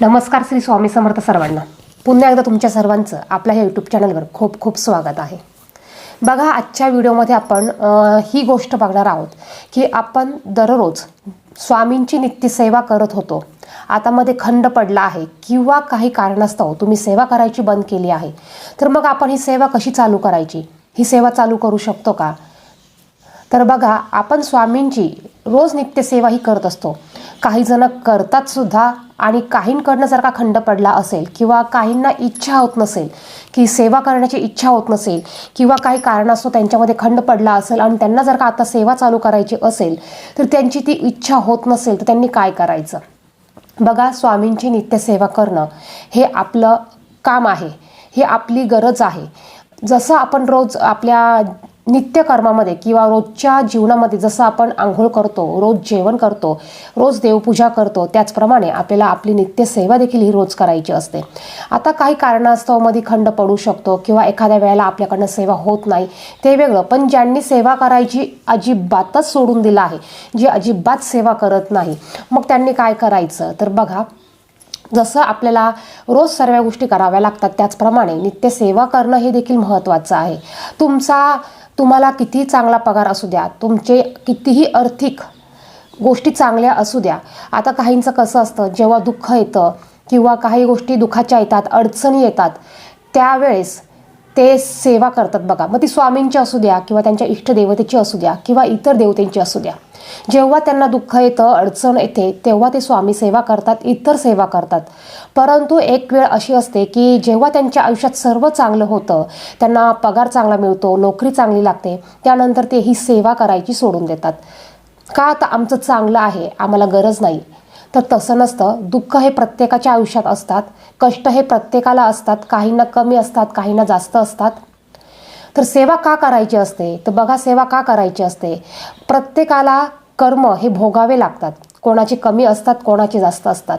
नमस्कार श्री स्वामी समर्थ सर्वांना. पुन्हा एकदा तुमच्या सर्वांचं आपल्या ह्या यूट्यूब चॅनलवर खूप खूप स्वागत आहे. बघा आजच्या व्हिडिओमध्ये आपण ही गोष्ट बघणार आहोत की आपण दररोज स्वामींची नित्यसेवा करत होतो. आता मध्ये खंड पडला आहे. किंवा काही कारणास्तव तुम्ही सेवा करायची बंद केली आहे. तर मग आपण ही सेवा कशी चालू करायची? ही सेवा चालू करू शकतो का? तर बघा आपण स्वामींची रोज नित्यसेवा ही करत असतो. काही जण करतात सुद्धा आणि काहींकडनं जर का खंड पडला असेल किंवा काहींना इच्छा होत नसेल की सेवा करण्याची इच्छा होत नसेल किंवा काही कारणास्तव त्यांच्यामध्ये खंड पडला असेल आणि त्यांना जर का आता सेवा चालू करायची असेल तर त्यांची ती इच्छा होत नसेल तर त्यांनी काय करायचं? बघा स्वामींची नित्यसेवा करणं हे आपलं काम आहे हे आपली गरज आहे. जसं आपण रोज आपल्या नित्यकर्मामध्ये किंवा रोजच्या जीवनामध्ये जसं आपण आंघोळ करतो रोज जेवण करतो रोज देवपूजा करतो त्याचप्रमाणे आपल्याला आपली नित्यसेवा देखील ही रोज करायची असते. आता काही कारणास्तवमध्ये खंड पडू शकतो किंवा एखाद्या वेळेला आपल्याकडनं सेवा होत नाही ते वेगळं. पण ज्यांनी सेवा करायची अजिबातच सोडून दिलं आहे जे अजिबात सेवा करत नाही मग त्यांनी काय करायचं? तर बघा जसं आपल्याला रोज सर्व गोष्टी कराव्या लागतात त्याचप्रमाणे नित्यसेवा करणं हे देखील महत्त्वाचं आहे. तुमचा तुम्हाला कितीही चांगला पगार असू द्या तुमचे कितीही आर्थिक गोष्टी चांगल्या असू द्या. आता काहींचं कसं असतं जेव्हा दुःख येतं किंवा काही गोष्टी दुःखाच्या येतात अडचणी येतात त्यावेळेस ते सेवा करतात बघा. मग ती स्वामींची असू द्या किंवा त्यांच्या इष्टदेवतेची असू द्या किंवा इतर देवतेंची असू द्या. जेव्हा त्यांना दुःख येतं अडचण येते तेव्हा ते स्वामी सेवा करतात इतर सेवा करतात. परंतु एक वेळ अशी असते की जेव्हा त्यांच्या आयुष्यात सर्व चांगलं होतं त्यांना पगार चांगला मिळतो नोकरी चांगली लागते त्यानंतर ते ही सेवा करायची सोडून देतात. का तर आमचं चांगलं आहे आम्हाला गरज नाही. तर तसं नसतं. दुःख हे प्रत्येकाच्या आयुष्यात असतात. कष्ट हे प्रत्येकाला असतात. काहींना कमी असतात काहींना जास्त असतात. तर सेवा का करायची असते? तर बघा सेवा का करायची असते? प्रत्येकाला कर्म हे भोगावे लागतात. कोणाचे कमी असतात कोणाचे जास्त असतात.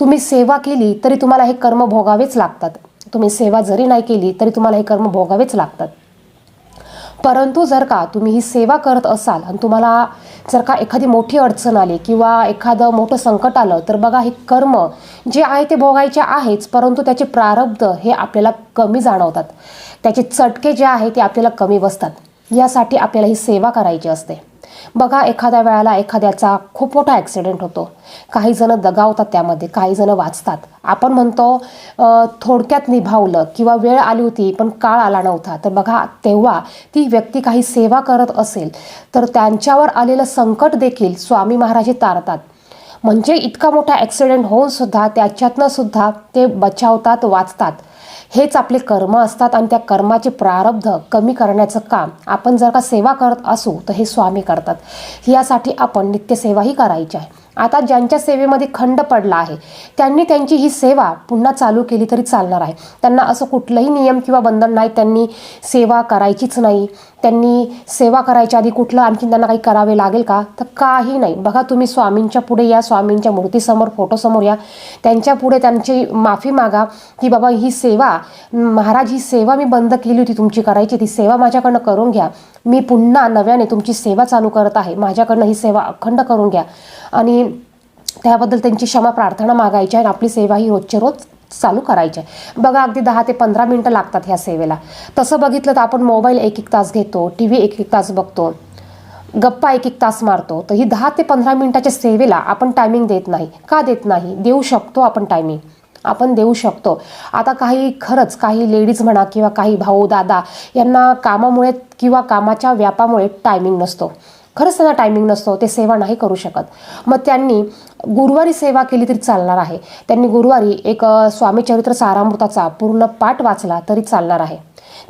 तुम्ही सेवा केली तरी तुम्हाला हे कर्म भोगावेच लागतात. तुम्ही सेवा जरी नाही केली तरी तुम्हाला हे कर्म भोगावेच लागतात. परंतु जर का तुम्ही ही सेवा करत असाल आणि तुम्हाला जर का एखादी मोठी अडचण आली किंवा एखादं मोठं संकट आलं तर बघा हे कर्म जे आहे ते भोगायचे आहेच परंतु त्याचे प्रारब्ध हे आपल्याला कमी जाणवतात. त्याचे चटके जे आहे ते आपल्याला कमी बसतात. यासाठी आपल्याला ही सेवा करायची असते. बघा एखाद्या वेळेला एखाद्याचा खूप मोठा ॲक्सिडेंट होतो. काही जण दगावतात त्यामध्ये काही जण वाचतात. आपण म्हणतो थोडक्यात निभावलं किंवा वेळ आली होती पण काळ आला नव्हता. तर बघा तेव्हा ती व्यक्ती काही सेवा करत असेल तर त्यांच्यावर आलेलं संकट देखील स्वामी महाराज तारतात. म्हणजे इतका मोठा ॲक्सिडेंट होऊन सुद्धा त्याच्यातनं सुद्धा ते बचावतात वाचतात. हेच आपले कर्म असतात आणि त्या कर्माचे प्रारब्ध कमी करण्याचं काम आपण जर का सेवा करत असू तर हे स्वामी करतात. यासाठी आपण नित्यसेवाही करायची आहे. आता ज्यांच्या सेवेमध्ये खंड पडला आहे त्यांनी त्यांची ही सेवा पुन्हा चालू केली तरी चालणार आहे. त्यांना असं कुठलंही नियम किंवा बंधन नाही त्यांनी सेवा करायचीच नाही. त्यांनी सेवा करायच्या आधी कुठलं आणखी त्यांना काही करावे लागेल का? तर काही नाही. बघा तुम्ही स्वामींच्या पुढे या स्वामींच्या मूर्तीसमोर फोटोसमोर या. त्यांच्या पुढे त्यांची माफी मागा की बाबा ही सेवा महाराज ही सेवा मी बंद केली होती तुमची करायची ती सेवा माझ्याकडनं करून घ्या. मी पुन्हा नव्याने तुमची सेवा चालू करत आहे. माझ्याकडनं ही सेवा अखंड करून घ्या. आणि त्याबद्दल त्यांची क्षमा प्रार्थना मागायची आहे आणि आपली सेवा ही रोजच्या रोज चालू करायची आहे. बघा अगदी दहा ते पंधरा मिनटं लागतात ह्या सेवेला. तसं बघितलं तर आपण मोबाईल एक एक तास घेतो टी व्ही एक एक तास बघतो गप्पा एक एक तास मारतो. तर ही दहा ते पंधरा मिनटाच्या सेवेला आपण टायमिंग देत नाही. का देत नाही? देऊ शकतो आपण टायमिंग आपण देऊ शकतो. आता काही खरंच काही लेडीज म्हणा किंवा काही भाऊ दादा यांना कामामुळे किंवा कामाच्या व्यापामुळे टायमिंग नसतो. खरंच त्यांना टायमिंग नसतो ते सेवा नाही करू शकत. मग त्यांनी गुरुवारी सेवा केली तरी चालणार आहे. त्यांनी गुरुवारी एक स्वामीचरित्र सारामृताचा पूर्ण पाठ वाचला तरी चालणार आहे.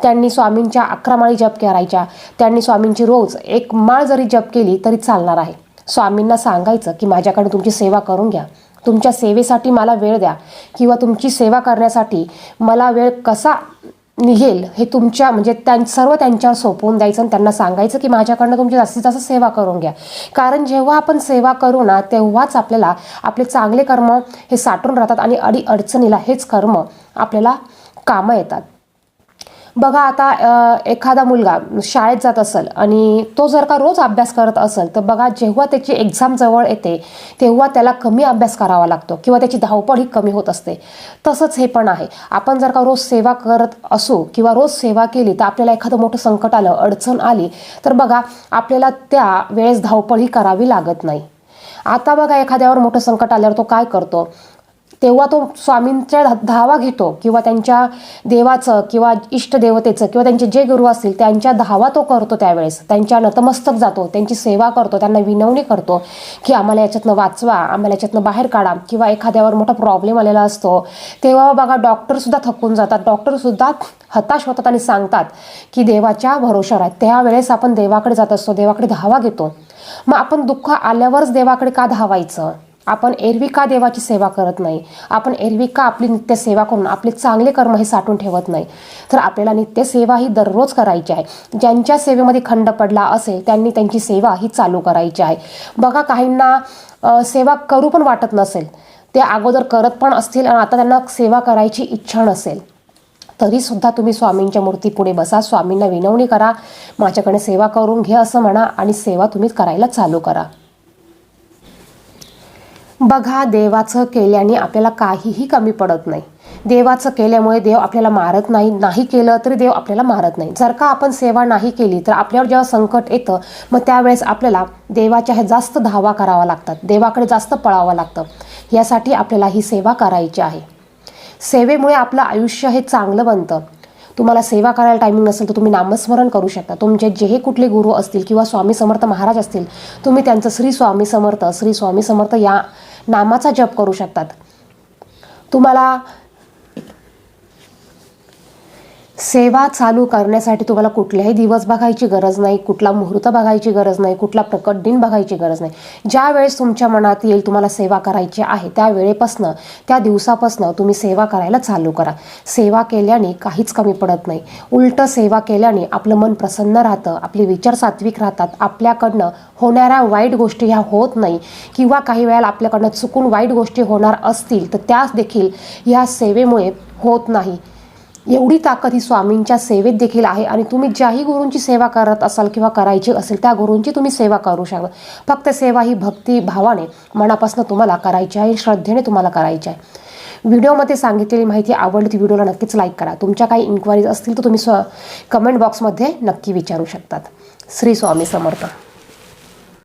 त्यांनी स्वामींच्या अकरा माळी जप करायच्या. त्यांनी स्वामींची रोज एक माळ जरी जप केली तरी चालणार आहे. स्वामींना सांगायचं की माझ्याकडे तुमची सेवा करून घ्या. तुमच्या सेवेसाठी मला वेळ द्या किंवा तुमची सेवा करण्यासाठी मला वेळ कसा निघेल. हे तुमच्या म्हणजे त्यां सर्व त्यांच्यावर सोपवून द्यायचं आणि त्यांना सांगायचं की माझ्याकडनं तुमची जास्तीत जास्त सेवा करून घ्या. कारण जेव्हा आपण सेवा करू ना तेव्हाच आपल्याला आपले चांगले कर्म हे साठून राहतात आणि अडी अडचणीला हेच कर्म आपल्याला कामं येतात. बघा आता एखादा मुलगा शाळेत जात असेल आणि तो जर का रोज अभ्यास करत असेल तर बघा जेव्हा त्याची एक्झाम जवळ येते तेव्हा त्याला कमी अभ्यास करावा लागतो किंवा त्याची धावपळ ही कमी होत असते. तसंच हे पण आहे. आपण जर का रोज सेवा करत असू किंवा रोज सेवा केली तर आपल्याला एखादं मोठं संकट आलं अडचण आली तर बघा आपल्याला त्या वेळेस धावपळ ही करावी लागत नाही. आता बघा एखाद्यावर मोठं संकट आल्यावर तो काय करतो? तेव्हा तो स्वामींच्या धा- धावा घेतो किंवा त्यांच्या देवाचं किंवा इष्टदेवतेचं किंवा त्यांचे जे गुरु असतील त्यांच्या धावा तो करतो त्यावेळेस. त्यांच्या नतमस्तक जातो त्यांची सेवा करतो त्यांना विनवणी करतो की आम्हाला याच्यातनं वाचवा आम्हाला याच्यातनं बाहेर काढा किंवा एखाद्यावर मोठा प्रॉब्लेम आलेला असतो. तेव्हा बघा डॉक्टरसुद्धा थकून जातात. डॉक्टरसुद्धा हताश होतात आणि सांगतात की देवाच्या भरोशावर आहेत. त्यावेळेस आपण देवाकडे जात असतो देवाकडे धावा घेतो. मग आपण दुःख आल्यावरच देवाकडे का धावायचं? आपण एरवी का देवाची सेवा करत नाही. आपण एरवी का आपली नित्य सेवा करून आपले चांगले कर्म हे साठवून ठेवत नाही. तर आपल्याला नित्य सेवा ही दररोज करायची आहे. ज्यांच्या सेवेमध्ये खंड पडला असेल त्यांनी त्यांची सेवा ही चालू करायची आहे. बघा काहींना सेवा करू पण वाटत नसेल. ते अगोदर करत पण असतील आणि आता त्यांना सेवा करायची इच्छा नसेल. तरीसुद्धा तुम्ही स्वामींच्या मूर्तीपुढे बसा. स्वामींना विनवणी करा. माझ्याकडे सेवा करून घे असं म्हणा आणि सेवा तुम्ही करायला चालू करा. बघा देवाचं केल्याने आपल्याला काहीही कमी पडत नाही. देवाचं केल्यामुळे देव आपल्याला मारत नाही नाही केलं तरी देव आपल्याला मारत नाही. जर का आपण सेवा नाही केली तर आपल्यावर जेव्हा संकट येतं मग त्यावेळेस आपल्याला देवाच्या ह्या जास्त धावा करावा लागतात. देवाकडे जास्त पळावं लागतं. यासाठी आपल्याला ही सेवा करायची आहे. सेवेमुळे आपलं आयुष्य हे चांगलं बनतं. तुम्हाला सेवा करायला टायमिंग नसेल तर तुम्ही नामस्मरण करू शकता. तुमचे जे कुठले गुरु असतील किंवा स्वामी समर्थ महाराज असतील तुम्ही त्यांचं श्री स्वामी समर्थ श्री स्वामी समर्थ या नामाचा जप करू शकतात. तुम्हाला सेवा चालू करण्यासाठी तुम्हाला कुठल्याही दिवस बघायची गरज नाही कुठला मुहूर्त बघायची गरज नाही कुठला प्रकट दिन बघायची गरज नाही. ज्या वेळेस तुमच्या मनात येईल तुम्हाला सेवा करायची आहे त्या वेळेपासनं त्या दिवसापासनं तुम्ही सेवा करायला चालू करा. सेवा केल्याने काहीच कमी पडत नाही. उलट सेवा केल्याने आपलं मन प्रसन्न राहतं आपले विचार सात्विक राहतात. आपल्याकडनं होणाऱ्या वाईट गोष्टी ह्या होत नाही. किंवा काही वेळेला आपल्याकडनं चुकून वाईट गोष्टी होणार असतील तर त्या देखील ह्या सेवेमुळे होत नाही. एवढी ताकद ही स्वामींच्या सेवेत देखील आहे आणि तुम्ही ज्याही गुरूंची सेवा करत असाल किंवा करायची असेल त्या गुरूंची तुम्ही सेवा करू शकता. फक्त सेवा ही भक्ती भावाने मनापासून तुम्हाला करायची आहे श्रद्धेने तुम्हाला करायची आहे. व्हिडिओमध्ये सांगितलेली माहिती आवडली ती व्हिडिओला नक्कीच लाईक करा. तुमच्या काही इन्क्वायरीज असतील तर तुम्ही स्व कमेंट बॉक्समध्ये नक्की विचारू शकतात. श्री स्वामी समर्थ.